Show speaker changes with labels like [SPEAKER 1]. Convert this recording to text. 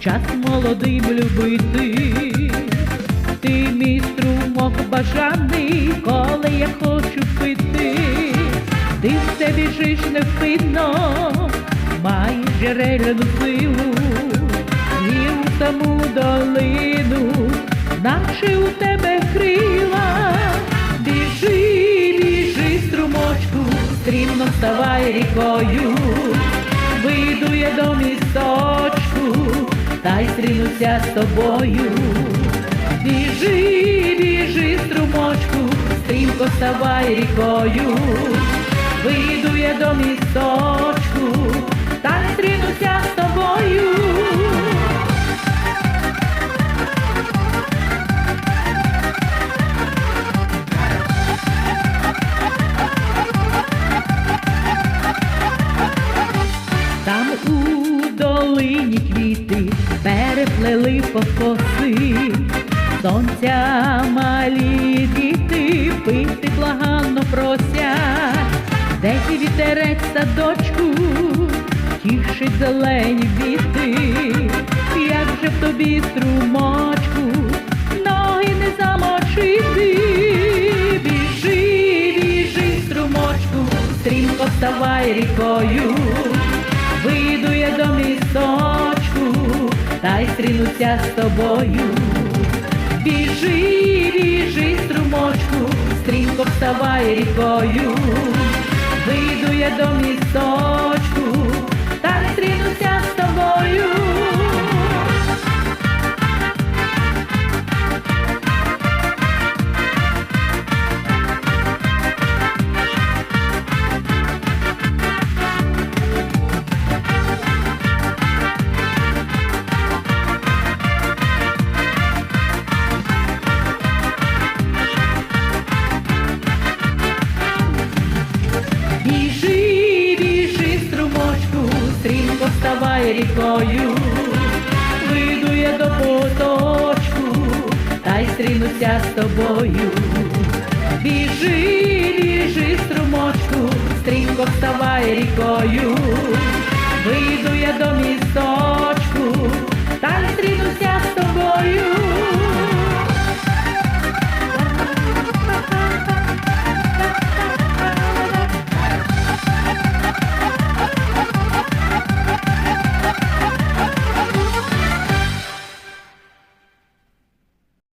[SPEAKER 1] час молодим любити. Ти мій струмок бажаний, коли я хочу пити. Ти все біжиш невпинно, маєш джерельну силу, і у саму долину, наче у тебе крила. Біжи, біжи, струмочку, стрімно вставай рікою, вийду я до місточку, та й стрінуся з тобою. Біжи, біжи, струмочку, стрімко ставай рікою, вийду я до місточку, долині квіти переплели покоси, сонця малі діти пити благанно просять, десь вітерець садочку, тішить зелені віти, як же в тобі струмочку, ноги не замочити, біжи, біжи, струмочку, стрімко вставай рікою. Та стрінуться з тобою. Біжи, біжи, струмочку, стрімко вставай рікою. Вийду я до місточку, рікою, вийду я до поточку, та й стрінуся з тобою. Біжи, біжи, струмочку, стрімко вставай рікою, вийду я до